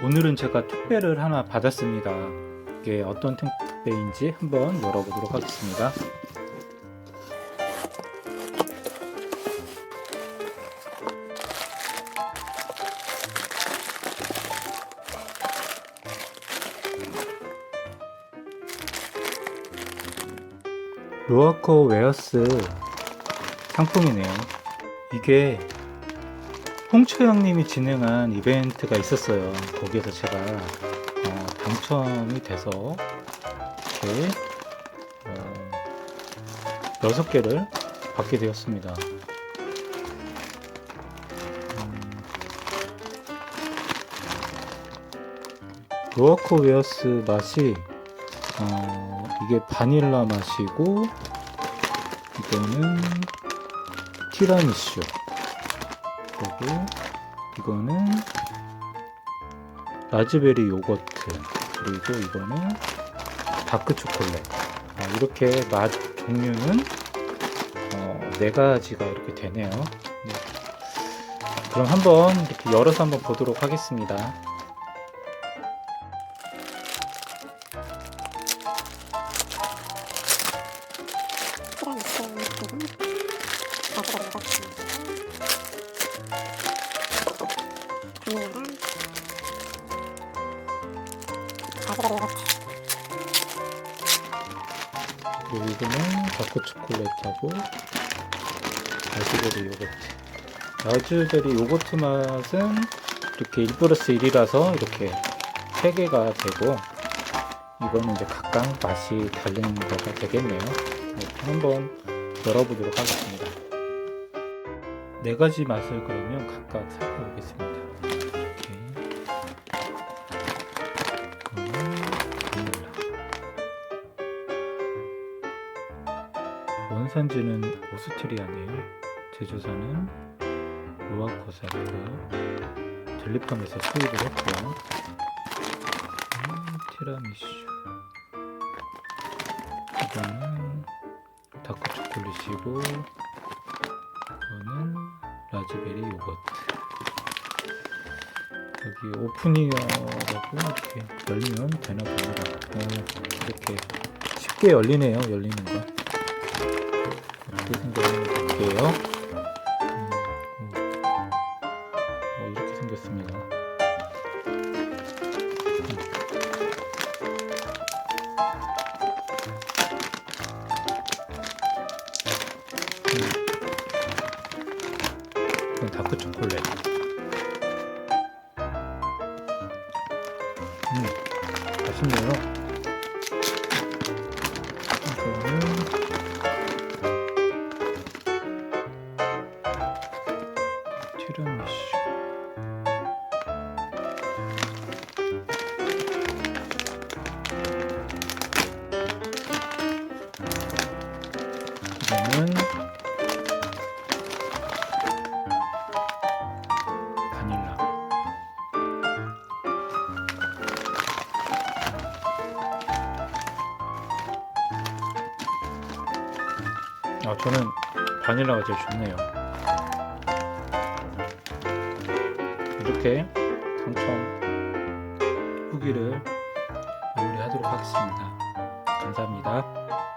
오늘은 제가 택배를 하나 받았습니다. 이게 어떤 택배인지 한번 열어보도록 하겠습니다. 로아코 웨어스 상품이네요. 이게 홍초 형님이 진행한 이벤트가 있었어요. 거기에서 제가 어, 당첨이 돼서 이렇게 어, 6개를 받게 되었습니다. 음, 로아코 웨어스 맛이 어, 이게 바닐라 맛이고 이거는 티라미슈 그리고 이거는 라즈베리 요거트 그리고 이거는 다크 초콜릿 아, 이렇게 맛 종류는 어, 네 가지가 이렇게 되네요. 네. 그럼 한번 이렇게 열어서 한번 보도록 하겠습니다. 그리고 이거는 다크 초콜릿하고 라즈베리 요거트. 라즈베리 요거트 맛은 이렇게 1 플러스 1이라서 이렇게 3개가 되고 이거는 이제 각각 맛이 다른 거가 되겠네요. 이렇게 한번 열어보도록 하겠습니다. 네 가지 맛을 그러면 각각 살펴보겠습니다. 바닐라. 원산지는 오스트리아네요. 제조사는 로아코사고요. 델리팜에서 수입을 했고요. 음, 티라미슈. 이거는 다크 초콜릿이고, 이거는 라즈베리 요거트. 여기 오프닝이라고 이렇게 열리면 되나 봅니다. 어, 이렇게 쉽게 열리네요. 열리는 거. 이렇게 생겨볼게요. 음, 어, 어, 이렇게 생겼습니다. 이건 다크 초콜릿. 음, 맛있네요. 이거는 티라미슈. 이거는 아, 저는 바닐라가 제일 좋네요. 이렇게 당첨 후기를 마무리하도록 하겠습니다. 감사합니다.